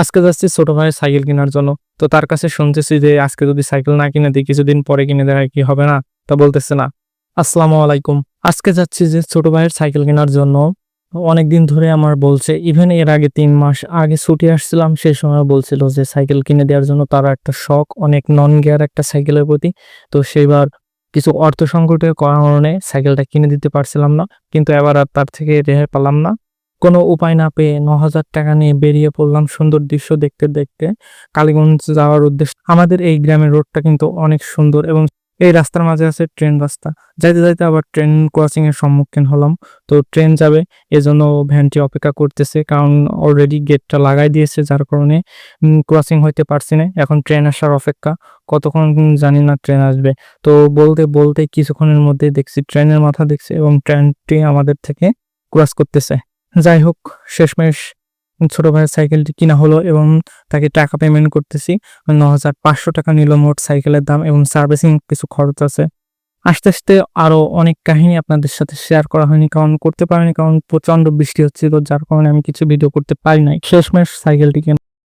আজকে যাচ্ছি ছোট ভাইয়ের সাইকেল কেনার জন্য। তো তার কাছে শুনতেছি যে আজকে যদি সাইকেল না কিনে দিই, কিছুদিন পরে কিনে দেয় কি হবে না? তা বলতেছে না। আসসালামু আলাইকুম। আজকে যাচ্ছি যে ছোট ভাইয়ের সাইকেল কেনার জন্য। অনেকদিন ধরে আমার বলছে ইভেন এর আগে তিন মাস আগে ছুটি আসছিলাম সেই সময় বলছিল যে সাইকেল কিনে দেওয়ার জন্য তার একটা শখ, অনেক নন গিয়ার একটা সাইকেলের প্রতি। তো সেইবার কিছু অর্থ সংকটের কারণে সাইকেলটা কিনে দিতে পারছিলাম না, কিন্তু এবার আর তার থেকে রেহাই পেলাম না। কোনো উপায় না পেয়ে ন হাজার টাকা নিয়ে বেরিয়ে পড়লাম সুন্দর দৃশ্য দেখতে দেখতে কালীগঞ্জ যাওয়ার উদ্দেশ্য। আমাদের এই গ্রামের রোডটা কিন্তু অনেক সুন্দর এবং এই রাস্তার মাঝে আছে ট্রেন রাস্তা। যাইতে যাইতে আবার ট্রেন ক্রসিং এর সম্মুখীন হলাম। তো ট্রেন যাবে, এজন্য ভ্যানটি অপেক্ষা করতেছে কারণ অলরেডি গেটটা লাগাই দিয়েছে যার কারণে ক্রসিং হইতে পারছি না। এখন ট্রেন আসার অপেক্ষা। কতক্ষণ জানি না ট্রেন আসবে। তো বলতে বলতে কিছুক্ষণের মধ্যে দেখছি ট্রেনের মাথা দেখছি এবং ট্রেনটি আমাদের থেকে ক্রস করতেছে। যাই হোক শেষমেশ ছোট ভাইয়ের সাইকেলটি কিনা হলো এবং তাকে টাকা পেমেন্ট করতেছি। ন হাজার পাঁচশো টাকা নিল মোট সাইকেলের দাম এবং সার্ভিসিং কিছু খরচ আছে। আস্তে আস্তে আরও অনেক কাহিনী আপনাদের সাথে শেয়ার করা হয়নি, কারণ করতে পারিনি, কারণ প্রচণ্ড বৃষ্টি হচ্ছিল, যার কারণে আমি কিছু ভিডিও করতে পারি নাই। শেষমেশ সাইকেলটি কেনা